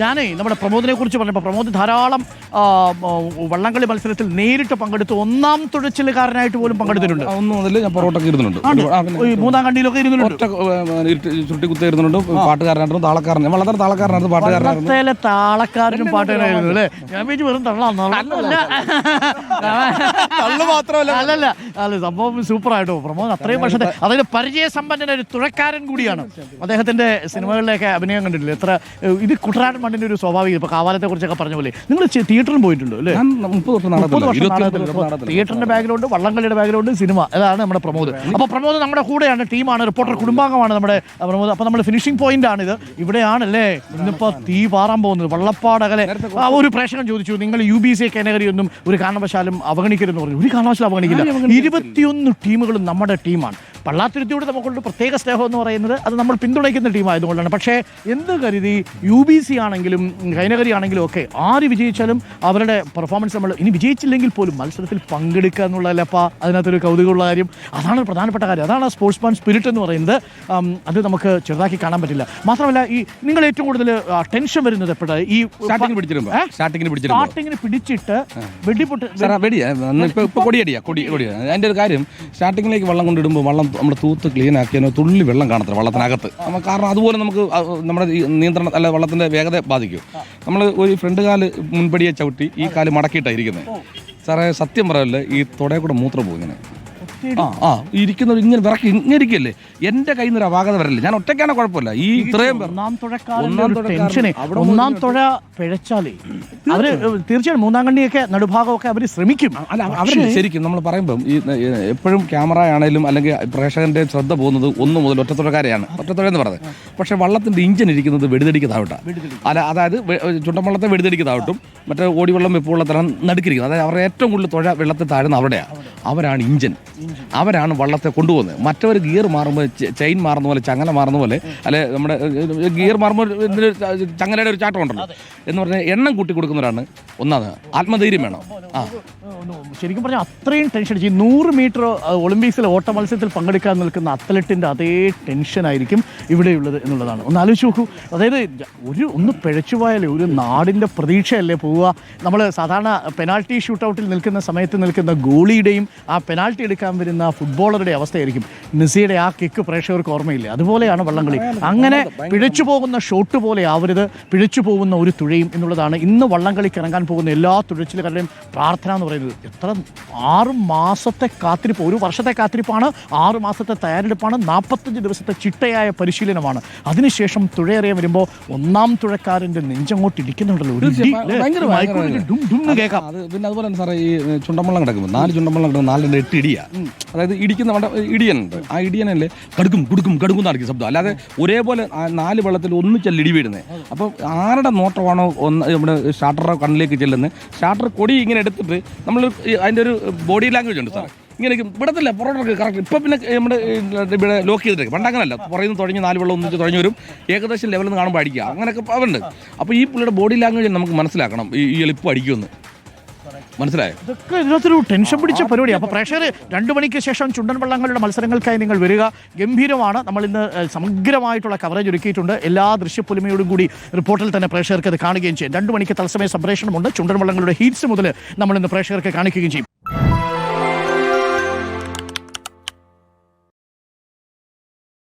ഞാനേ നമ്മുടെ പ്രമോദിനെ കുറിച്ച് പറഞ്ഞപ്പോൾ പ്രമോദ് ധാരാളം വള്ളംകളി മത്സരത്തിൽ നേരിട്ട് പങ്കെടുത്ത് ഒന്നാം തുഴച്ചിലുകാരനായിട്ട് പോലും പങ്കെടുത്തിട്ടുണ്ട്. ഒന്ന് മുതൽ ഞാൻ പൊറോട്ടൊക്കെ ഈ മൂന്നാം കണ്ടിയിലൊക്കെ ഇരുന്നിട്ടുണ്ട്. ചുരുട്ടി കുത്തി ഇരുന്നുണ്ട് പാട്ടുകാരനായിരുന്നു താളക്കാരൻ വളരെ താളക്കാരനായിരുന്നു പാട്ടുകാരനായിരുന്നു. താളക്കാരനും പാട്ടുകാരായിരുന്നു അല്ലേ? ഞാൻ വിചാരിച്ചു വെറും തള്ളാന്ന് അല്ല തള്ളു മാത്രമല്ല. അല്ലല്ല. അല്ല സംഭവം സൂപ്പർ ആയിട്ടോ പ്രമോദ് അത്രയും വർഷത്തെ അതായത് പരിചയസമ്പന്നൻ ഒരു തുഴക്കാരൻ കൂടിയാണ്. അദ്ദേഹത്തിന്റെ സിനിമകളിലൊക്കെ അഭിനയം കണ്ടിട്ടില്ല? എത്ര ഇത് കുട്ടനാടൻ മണ്ണിന്റെ ഒരു സ്വാഭാവികം ഇപ്പൊ കാവാലത്തെ കുറിച്ചൊക്കെ പറഞ്ഞ പോലെ നിങ്ങൾ തിയേറ്ററിൽ പോയിട്ടുണ്ടോ അല്ലേ? തിയേറ്ററിന്റെ ബാക്ക്ഗ്രൗണ്ട് വള്ളംകളിയുടെ ബാക്ക്ഗ്രൗണ്ട് സിനിമ അതാണ് നമ്മുടെ പ്രമോദ്. അപ്പൊ പ്രമോദ് നമ്മുടെ കൂടെയാണ് ടീമാണ് റിപ്പോർട്ടർ കുടുംബാംഗമാണ് നമ്മുടെ പ്രമോദ്. അപ്പൊ നമ്മുടെ ഫിനിഷിംഗ് പോയിന്റ് ആണ് ഇത് ഇവിടെയാണല്ലേ? ഇന്നിപ്പോ തീ പാറാൻ പോകുന്നത്. വള്ളപ്പാടകലെ ആ, ഒരു പ്രേക്ഷകൻ ചോദിച്ചു നിങ്ങൾ യു ബി സി കാറ്റഗറി ഒന്നും ഒരു കാരണവശാലും അവഗണിക്കരുതെന്ന് പറഞ്ഞു. ഒരു കാരണവശാലും അവഗണിക്കില്ല. ഇരുപത്തിയൊന്ന് ടീമുകളും നമ്മുടെ ടീമാണ്. പള്ളാത്തുരുത്തിയോട് നമുക്കുള്ള പ്രത്യേക സ്നേഹം എന്ന് പറയുന്നത്. അത് നമ്മൾ പിന്തുണയ്ക്കുന്ന ടീമായതുകൊണ്ടാണ്. പക്ഷേ എന്ത് കരുതി യു ബി സി ആണെങ്കിലും കൈനകരി ആണെങ്കിലും ഒക്കെ ആര് വിജയിച്ചാലും അവരുടെ പെർഫോമൻസ് നമ്മൾ ഇനി വിജയിച്ചില്ലെങ്കിൽ പോലും മത്സരത്തിൽ പങ്കെടുക്കുക എന്നുള്ളതല്ലപ്പ അതിനകത്തൊരു കൗതുകമുള്ള കാര്യം. അതാണ് പ്രധാനപ്പെട്ട കാര്യം. അതാണ് സ്പോർട്സ് മാൻ സ്പിരിറ്റ് എന്ന് പറയുന്നത്. അത് നമുക്ക് ചെറുതാക്കി കാണാൻ പറ്റില്ല. മാത്രമല്ല ഈ നിങ്ങൾ ഏറ്റവും കൂടുതൽ ടെൻഷൻ വരുന്നത് എപ്പോഴാണ് ഈ? സ്റ്റാർട്ടിങ്ങിന് പിടിച്ചിട്ട് വെടിപൊട്ട് കൊടിയടിയാ കൊടി കൊടിയാ. അതിന്റെ ഒരു കാര്യം സ്റ്റാർട്ടിങ്ങിലേക്ക് വെള്ളം കൊണ്ടിടുമ്പോൾ വെള്ളം നമ്മൾ തൂത്ത് ക്ലീൻ ആക്കിയതിന് തുള്ളി വെള്ളം കാണത്തില്ല വള്ളത്തിനകത്ത്. കാരണം അതുപോലെ നമുക്ക് നമ്മുടെ നിയന്ത്രണം അല്ല വള്ളത്തിന്റെ വേഗത ബാധിക്കും. നമ്മൾ ഒരു ഫ്രണ്ട് കാൽ മുൻപടിയെ ചവിട്ടി ഈ കാൽ മടക്കിയിട്ടാണ് ഇരിക്കുന്നത് സാറേ സത്യം പറയല്ലേ ഈ തുടയെ കൂടെ മൂത്രം പോകും ഇങ്ങനെ. ആ ആ ഇരിക്കുന്നവർ ഇങ്ങനെ വിറക്കി ഇങ്ങനെ ഇരിക്കല്ലേ എന്റെ കയ്യിൽ നിന്ന് അപാകത വരല്ലേ? ഞാൻ ഒറ്റയ്ക്കാണ് കുഴപ്പമില്ല. ഈ ഇത്രയും പേർ ഒന്നാം ഒന്നാം തുഴക്കാരൻ ടെൻഷനെ ഒന്നാം തുഴ പിഴച്ചാലേ. അവർ തീർച്ചയായും മൂന്നാം കണ്ണിയൊക്കെ നടുഭാഗമൊക്കെ അവർ ശ്രമിക്കും. അല്ല അവർ ശരിക്കും നമ്മൾ പറയുമ്പം ഈ എപ്പോഴും ക്യാമറ ആണെങ്കിലും അല്ലെങ്കിൽ പ്രേക്ഷകന്റെ ശ്രദ്ധ പോകുന്നത് ഒന്ന് മുതൽ ഒറ്റത്തുഴക്കാരെയാണ്. ഒറ്റത്തുഴ എന്ന് പറഞ്ഞത് പക്ഷെ വള്ളത്തിന്റെ ഇഞ്ചിൻ ഇരിക്കുന്നത് വെടിതടിക്ക് താവട്ടാണ് അല്ല അതായത് വെ- ചുണ്ടൻവള്ളത്തെ വെടിതടിക്ക് താവട്ടും. മറ്റേ ഓടിവെള്ളം തരം നടുക്കിരിക്കുന്നത്. അതായത് അവരുടെ ഏറ്റവും കൂടുതൽ തുഴ വെള്ളത്തിൽ താഴുന്ന അവിടെയാണ് അവരാണ് ഇഞ്ചൻ. അവരാണ് വള്ളത്തെ കൊണ്ടുപോകുന്നത്. മറ്റവർ ഗിയർ മാറുമ്പോൾ ചെയിൻ മാറുന്ന പോലെ ചങ്ങല മാറുന്ന പോലെ അല്ലെ നമ്മുടെ ഗിയർ മാറുമ്പോൾ ചങ്ങലയുടെ ഒരു ചാട്ടം ഉണ്ടല്ലോ. എന്ന് പറഞ്ഞാൽ എണ്ണം കൂട്ടി കൊടുക്കുന്നവരാണ് ഒന്നാമത്. ആത്മധൈര്യം വേണം. ആ. ശരിക്കും പറഞ്ഞാൽ അത്രയും ടെൻഷൻ അടിച്ച് ഈ നൂറ് മീറ്റർ ഒളിമ്പിക്സിലെ ഓട്ട മത്സരത്തിൽ പങ്കെടുക്കാൻ നിൽക്കുന്ന അത്ലറ്റിന്റെ അതേ ടെൻഷൻ ആയിരിക്കും ഇവിടെയുള്ളത് എന്നുള്ളതാണ്. ഒന്ന് ആലോചിച്ച് നോക്കൂ. അതായത് ഒരു ഒന്ന് പിഴച്ചു പോയാലേ ഒരു നാടിന്റെ പ്രതീക്ഷയല്ലേ പോവുക? നമ്മൾ സാധാരണ പെനാൾട്ടി ഷൂട്ടൗട്ടിൽ നിൽക്കുന്ന സമയത്ത് നിൽക്കുന്ന ഗോളിയുടെയും ആ പെനാൾട്ടി എടുക്കാൻ വരുന്ന ഫുട്ബോളറുടെ അവസ്ഥയായിരിക്കും. മെസ്സിയുടെ ആ കിക്ക് പ്രേക്ഷകർക്ക് ഓർമ്മയില്ല? അതുപോലെയാണ് വള്ളംകളി. അങ്ങനെ പിഴച്ചു പോകുന്ന ഷോട്ട് പോലെ ആവരുത്. പിഴച്ചു പോകുന്ന ഒരു തുഴയും എന്നുള്ളതാണ് ഇന്ന് വള്ളംകളിക്ക് ഇറങ്ങാൻ പോകുന്ന എല്ലാ തുഴച്ചിലുകാരുടെയും പ്രാർത്ഥന എന്ന് പറയുന്നത്. എത്ര ആറ് മാസത്തെ കാത്തിരിപ്പ് ഒരു വർഷത്തെ കാത്തിരിപ്പാണ്. ആറ് മാസത്തെ തയ്യാറെടുപ്പാണ്. നാൽപ്പത്തഞ്ച് ദിവസത്തെ ചിട്ടയായ പരിശീലനമാണ്. അതിനുശേഷം തുഴയറിയാൻ വരുമ്പോൾ ഒന്നാം തുഴക്കാരന്റെ നെഞ്ചങ്ങോട്ട് ഇടിക്കുന്നുണ്ടല്ലോ. ഒരു പിന്നെ അതുപോലെ തന്നെ സാറേ ഈ ചുണ്ടമ്പള്ളം കിടക്കുമ്പോൾ നാല് ചുണ്ടമ്പള്ളം കിടക്കുമ്പോൾ നാലിന്റെ എട്ട് ഇടിയാ. അതായത് ഇടിക്കുന്ന നമ്മുടെ ഇടിയനുണ്ട്. ആ ഇടിയനല്ലേ കടുക്കും കുടുക്കും കടുക്കും നടക്കും ശബ്ദം. അല്ലാതെ ഒരേപോലെ നാല് വെള്ളത്തിൽ ഒന്നിച്ചല്ല ഇടി വീടുന്നത് അപ്പോൾ ആരുടെ നോട്ടമാണോ ഒന്ന് നമ്മുടെ സ്റ്റാർട്ടറുടെ കണ്ണിലേക്ക് ചെല്ലുന്നത് ഷാട്ടർ കൊടി ഇങ്ങനെ എടുത്തിട്ട് നമ്മൾ അതിന്റെ ഒരു ബോഡി ലാംഗ്വേജ് ഉണ്ട് സാർ ഇങ്ങനെ വിടത്തില്ല പുറത്തൊക്കെ കറക്റ്റ്. ഇപ്പം പിന്നെ നമ്മുടെ ഇവിടെ ലോക്ക് ചെയ്തിട്ടേക്ക്. പണ്ട് അങ്ങനല്ല പറയുന്നത് തുടങ്ങി നാല് വെള്ളം ഒന്നിച്ച് തുടങ്ങി വരും. ഏകദേശം ലെവലിൽ നിന്ന് കാണുമ്പോൾ അടിക്കുക അങ്ങനെയൊക്കെ അവരുണ്ട് അപ്പോൾ ഈ പുള്ളിയുടെ ബോഡി ലാംഗ്വേജ് നമുക്ക് മനസ്സിലാക്കണം. ഈ എളുപ്പം അടിക്കുമെന്ന്. മനസ്സിലായോ? ഇതൊക്കെ ഇതിനകത്തൊരു ടെൻഷൻ പിടിച്ച പരിപാടി അപ്പോൾ പ്രേക്ഷകർ രണ്ടു മണിക്ക് ശേഷം ചുണ്ടൻ വള്ളങ്ങളുടെ മത്സരങ്ങൾക്കായി നിങ്ങൾ വരിക. ഗംഭീരമാണ്. നമ്മൾ ഇന്ന് സമഗ്രമായിട്ടുള്ള കവറേജ് ഒരുക്കിയിട്ടുണ്ട്. എല്ലാ ദൃശ്യപ്പൊലിമയോടും കൂടി റിപ്പോർട്ടിൽ തന്നെ പ്രേക്ഷകർക്ക് അത് കാണുകയും ചെയ്യും. രണ്ടു മണിക്ക് തത്സമയ സംപ്രേഷണമുണ്ട്. ചുണ്ടൻ വള്ളങ്ങളുടെ ഹീറ്റ്സ് മുതൽ നമ്മൾ ഇന്ന് പ്രേക്ഷകർക്ക് കാണിക്കുകയും ചെയ്യും.